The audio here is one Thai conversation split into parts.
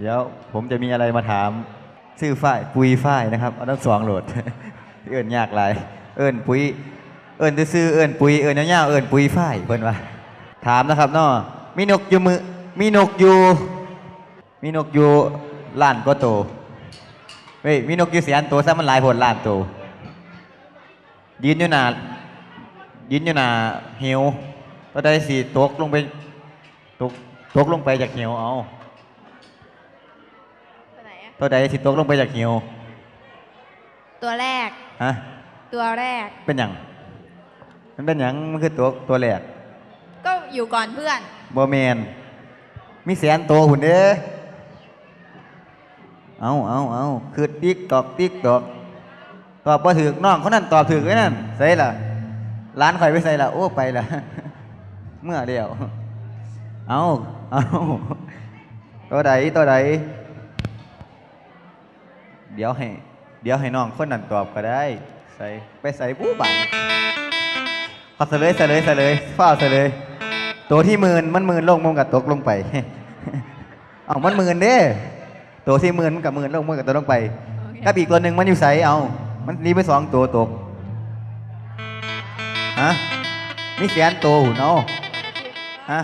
เดี๋ยวผมจะมีอะไรมาถามชื่อฝ้ายปุยฝ้ายนะครับเอาทั้งสองโหลด เอิ้นยากหลาย เอิ้นปุยเอิ้นซื่อเอิ้นปุยเอิ้นยาเอิ้นปุยฝ้ายเพิ่นว่าถามนะครับเนาะมีนกอยู่มือมีนกอยู่มีนกอยู่ล้านก็โตเฮ้ยมีนกอยู่แสนตัวซะมันหลายผลล้านโตยืนอยู่หนายืนอยู่หน้าหิวก็ได้สิตกลงไปตกตกลงไปจากหิวเอา ตัวไหนอะตัวใดสิตกลงไปจากหิวตัวแรก ฮะ ตัวแรก เป็นหยังมันเป็นหยังมันคือตัวตัวแรกก็อยู่ก่อนเพื่อนบอแมนมีแสนตัวหุ่นเด้อเอาเอาเอาคือติ๊กตอกติ๊กตอกตอบพอถือกน้องเขานั่นตอบถือกไว้นั่นใส่ละร้านข่อยไปใส่ละโอ้ไปละเมื่อเดียวเอาเอาตัวใดตัวใด เดี๋ยวให้ เดี๋ยวให้น้องคนนั้นตอบก็ได้ ใส่ไปใส่ผู้บังขอเสลยเสลยเสลยฟ้าวเสลยตัวที่หมื่นมันหมื่นลงมันกับตกลงไปเอามันหมื่นเด้ ตัวที่หมื่นมันกับหมื่นลงมันกับตกลงไปโอเคกับอีกตัวหนึ่งมันอยู่ใสเอา มันรีไปสองตัวตกฮะมีเสียนตัวหุ่นเอาฮะ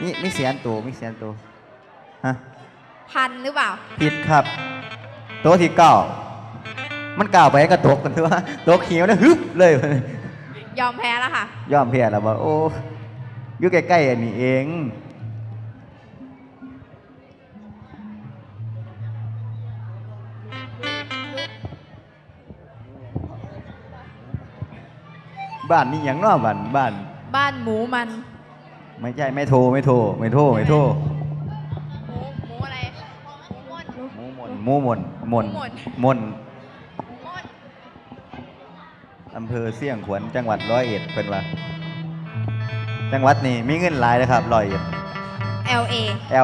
มีมีเสียนตัวมีเสียนตัวฮะพันหรือเปล่า ผิดครับ ตัวที่เก้ามันก้าวไปก็ตกกันตัวตกเขียวนะฮึบเลย ยอมแพ้แล้วค่ะ ยอมแพ้แล้วว่าโอ้อยู่ใกล้ๆอันนี้เอง บ้านนี่อย่างเนอบ้านบ้าน บ้านหมูมัน ไม่ใช่ไม่โทรไม่โทรไม่โทรไม่โทร มูมดหมูหมนหมนหมูหม่นหมนหมูมดอำเภอเสี่ยงขวัญจังหวัดร้อยเอ็ดเป็นว่าจังหวัดนี่มีเงินหลายนะครับร้อยเอ็ด LA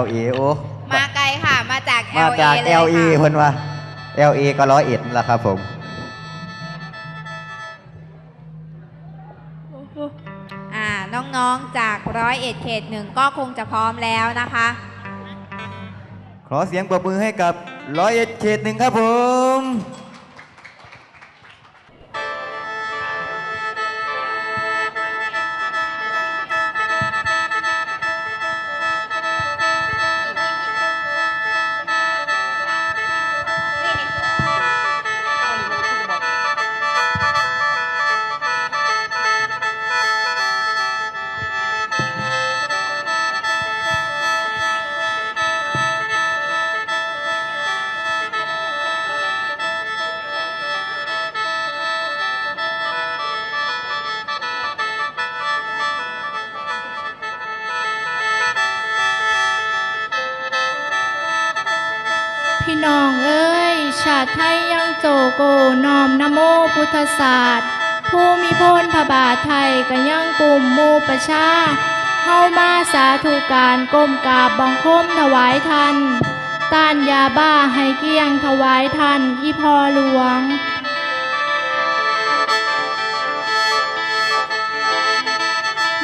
LA โอ้มาไกลค่ะ มาจากมา LA จากเลย LA ค่ะเพิ่นว่า LA ก็ร้อยเอ็ดนั่นแหละครับผมอ่าน้องๆจากร้อยเอ็ดเขตหนึ่งก็คงจะพร้อมแล้วนะคะ ขอเสียงปรบมือให้กับร้อยเอ็ดเขตหนึ่งครับผม ธศาสตร์ ผู้มีพลพระบาทไทยก็ยังกลุ่มมูประชาเฮามาสาธุการก้มกราบบังคมถวายทันต้านยาบ้าให้เกี้ยงถวายทันอีพอหลวง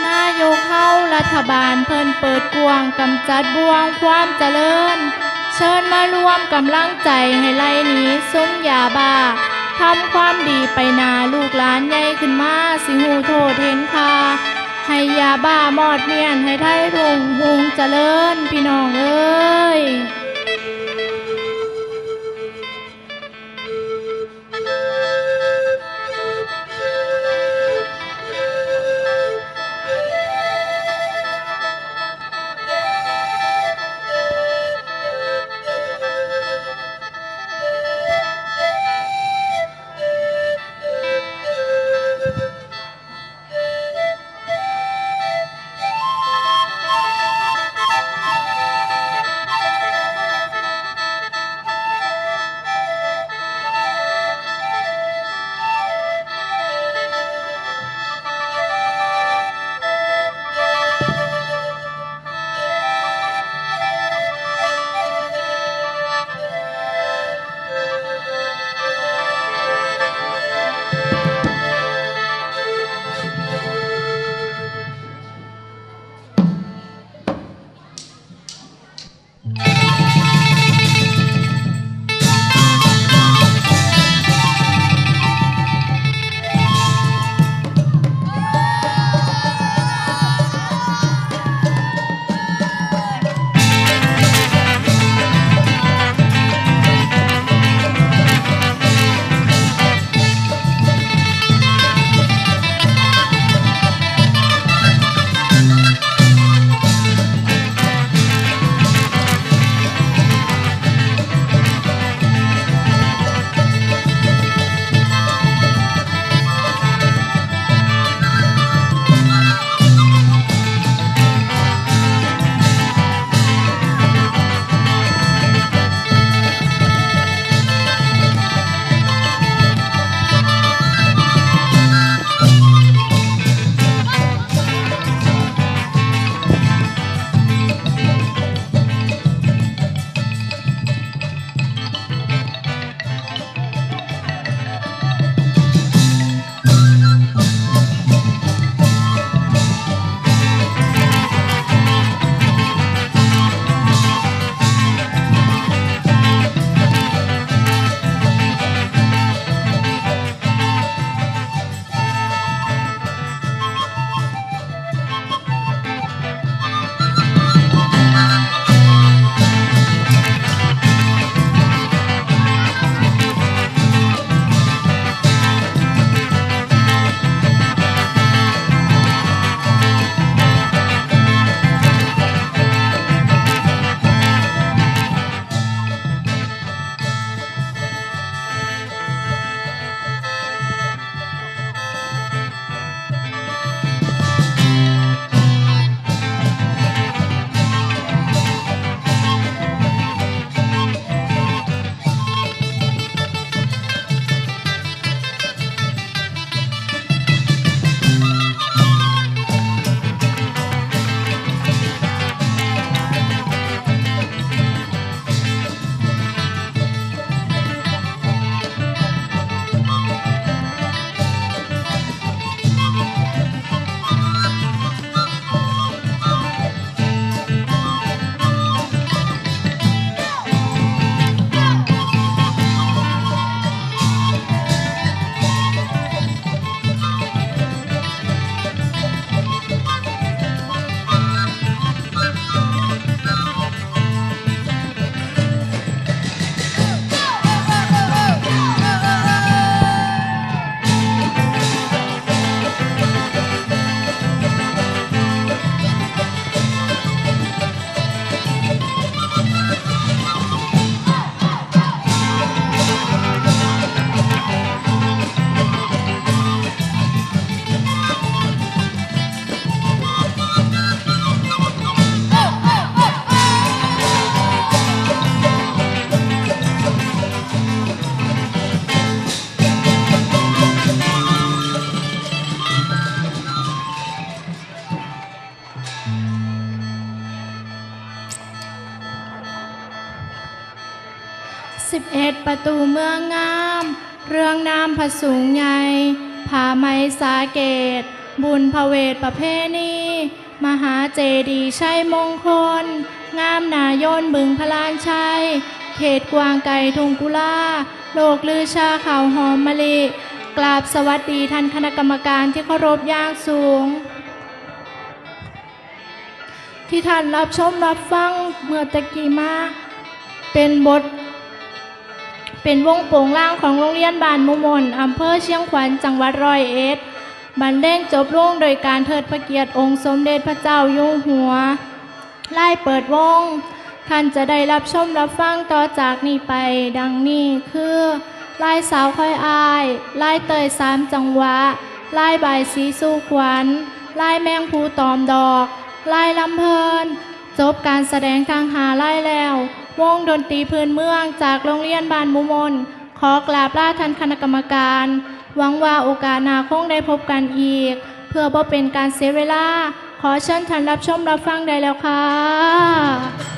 นายกเข้ารัฐบาลเพิ่นเปิดกวงกำจัดบ่วงความเจริญ เชิญมารวมกำลังใจให้ไล่นีซุ้มยาบ้า ทำความดีไปนาลูกหลานใหญ่ขึ้นมาสิหูโทษเห็นค่าให้ยาบ้ามอดเมียนให้ไทยรุ่งหุงเจริญพี่น้องเอ้ย 11 ประตูเมืองงาม เรื่องน้ำผสูงใหญ่ผาไม้สาเกต บุญพระเวทประเพณีมหาเจดีย์ชัยมงคล งามนายนบึงพลานชัย เขตกวางไก่ทุงกุลาโลกลือชาข่าวหอมมะลิกราบสวัสดีท่านคณะกรรมการที่เคารพอย่างสูง ที่ท่านรับชมรับฟังเมื่อตะกี้มา เป็นบท เป็นวงโปงล่างของโรงเรียนบ้านมุมนอำเภอเชียงขวัญจังหวัดร้อยเอ็ดบรรเลงจบลงโดยการเทิดพระเกียรติองค์สมเด็จพระเจ้าอยู่หัวไล่เปิดวงท่านจะได้รับชมรับฟังต่อจากนี้ไป ดังนี้คือไล่สาวค่อยอายไล่เตยสามจังหวะไล่ใบสีสู่ขวัญไล่แมงภูตอมดอกไล่ลำเพลิน จบการแสดงทางหาไล่แล้ว วงดนตรีพื้นเมืองจากโรงเรียนบ้านมุมน ขอกราบลาท่านคณะกรรมการ หวังว่าโอกาสหน้าคงได้พบกันอีก เพื่อบ่เป็นการเสียเวลา ขอเชิญท่านรับชมรับฟังได้แล้วค่ะ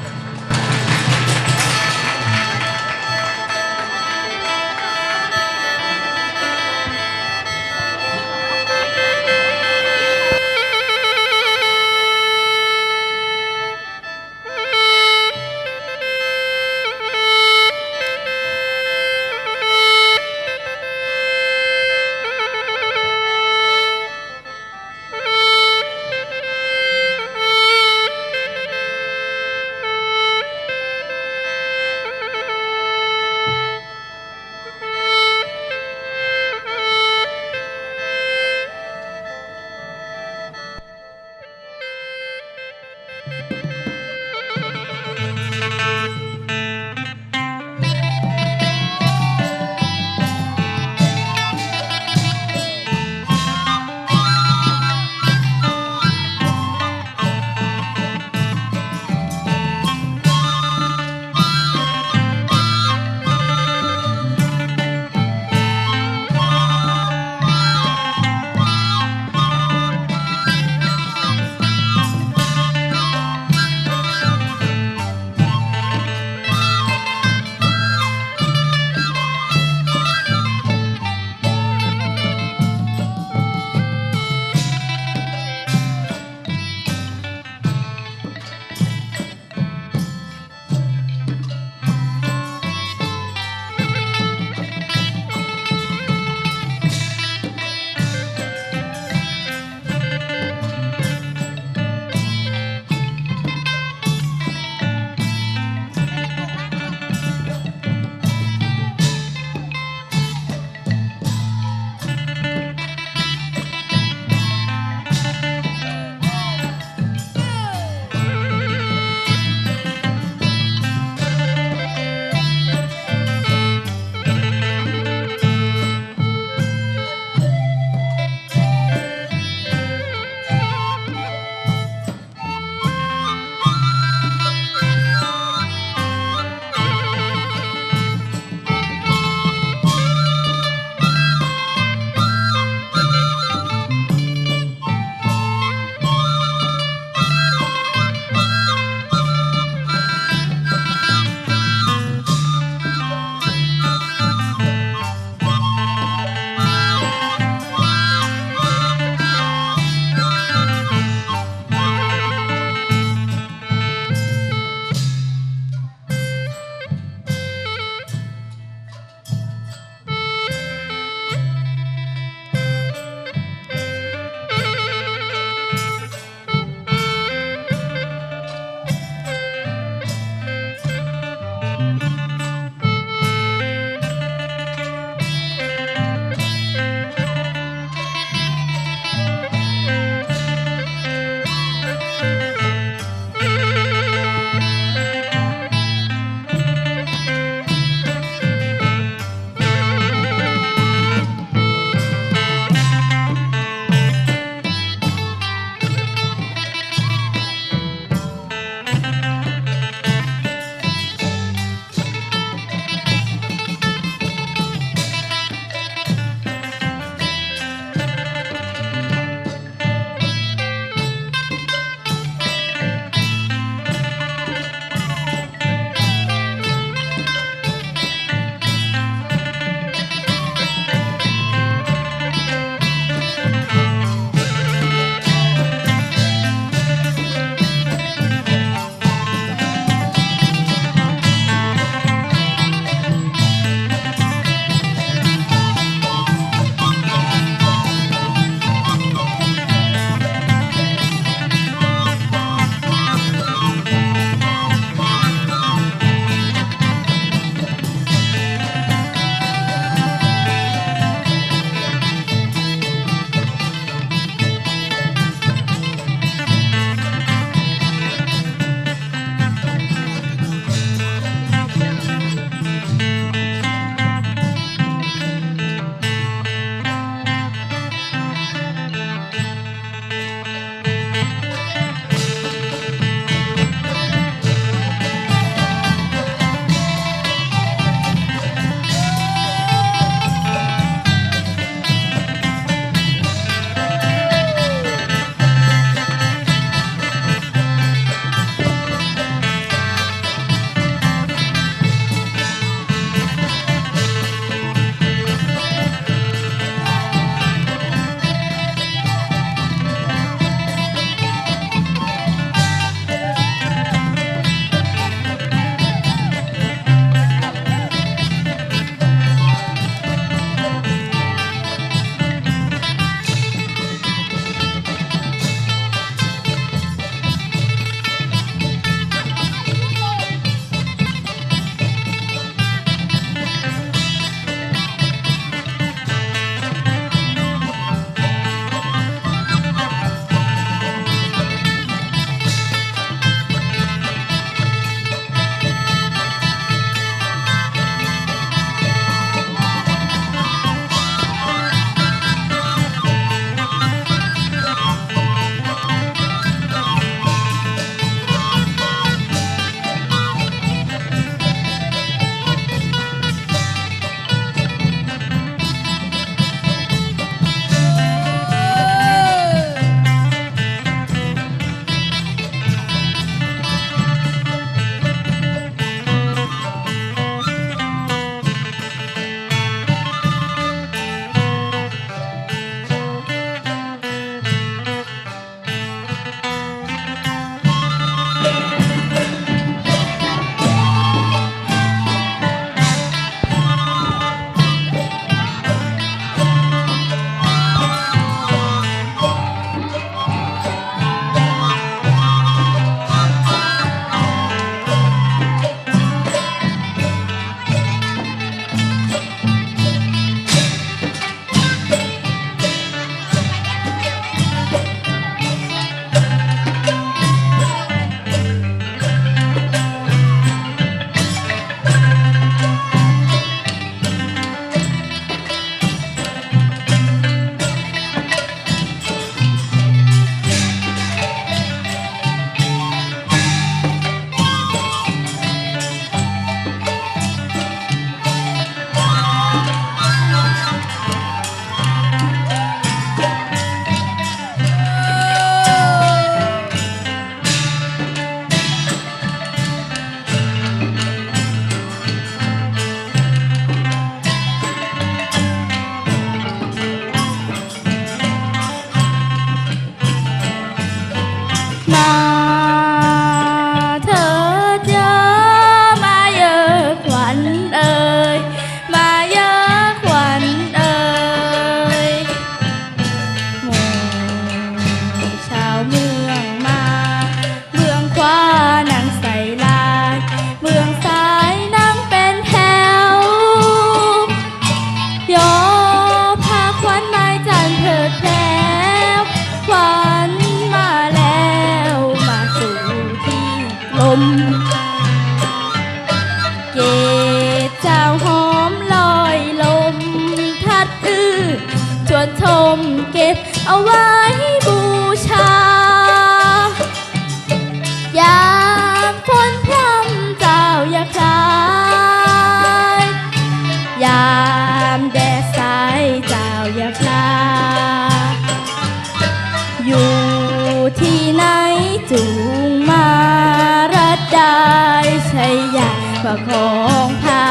ประคองผ้า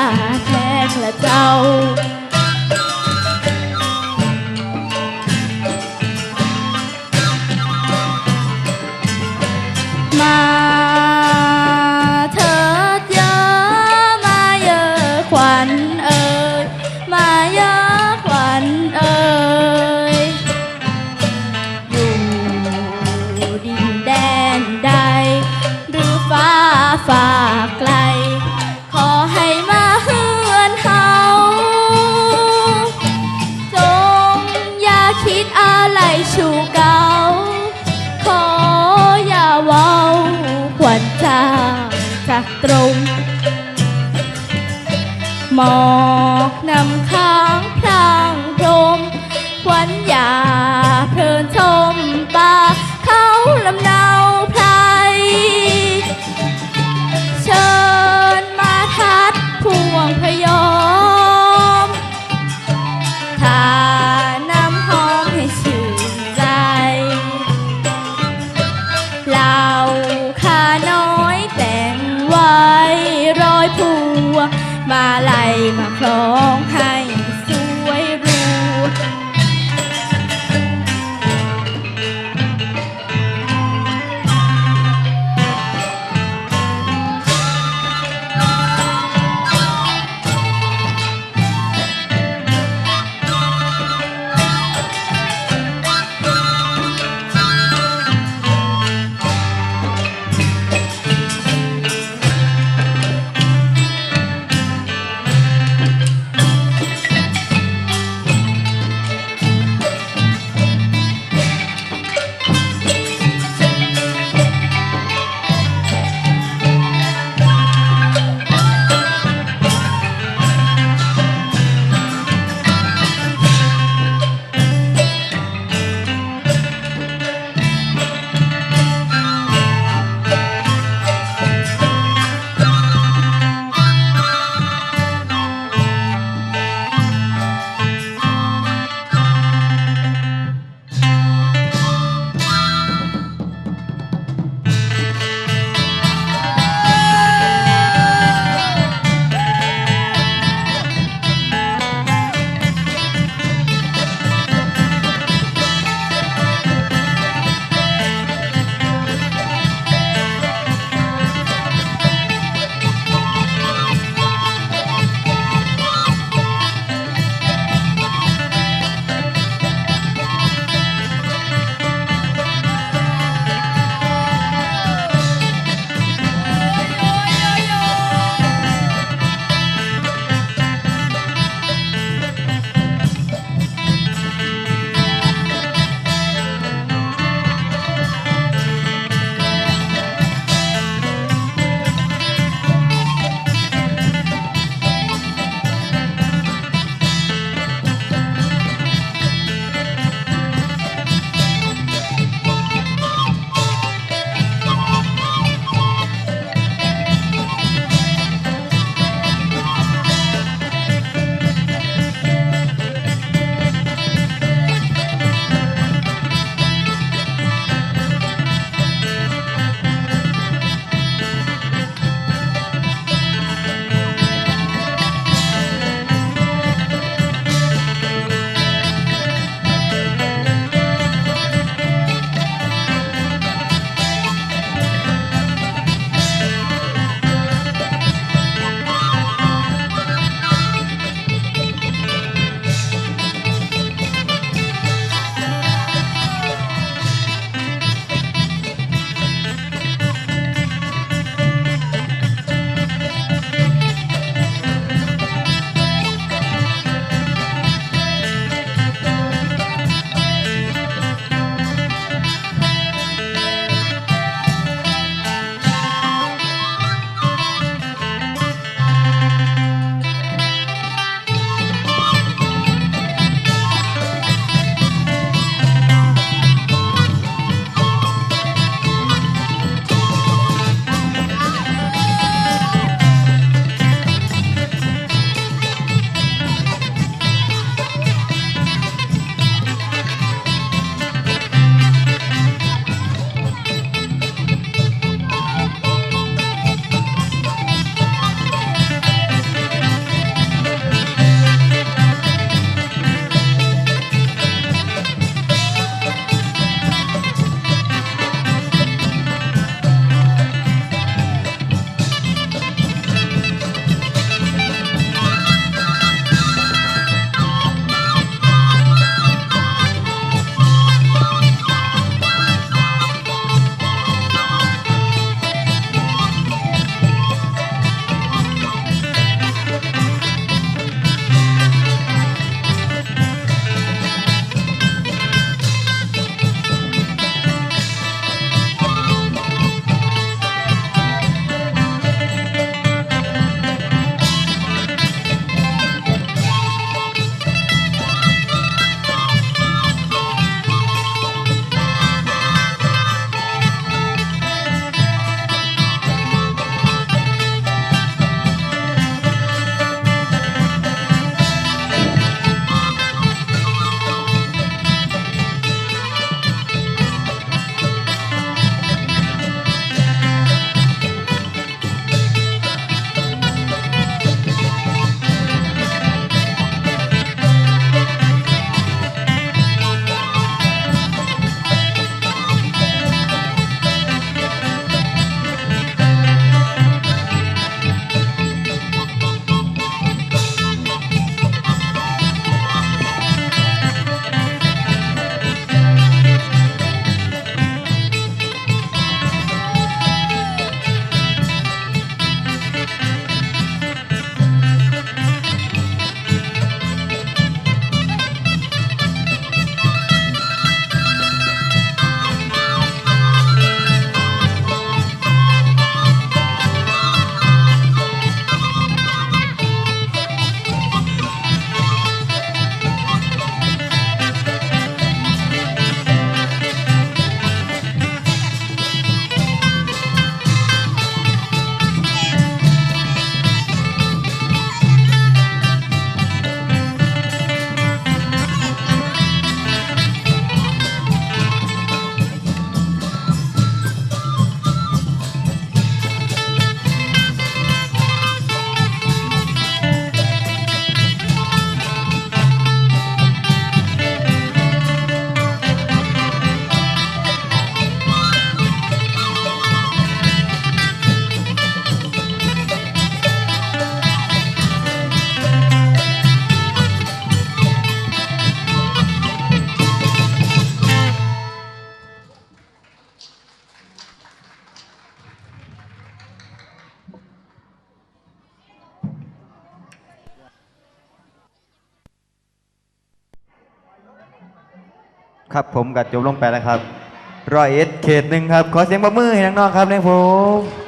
แทงและเจ้า วันอยาก ครับผมกัดจบลงไปแล้วครับร้อยเอ็ดเขตหนึ่งครับ ขอเสียงปรบมือให้น้องๆครับเนี่ยผม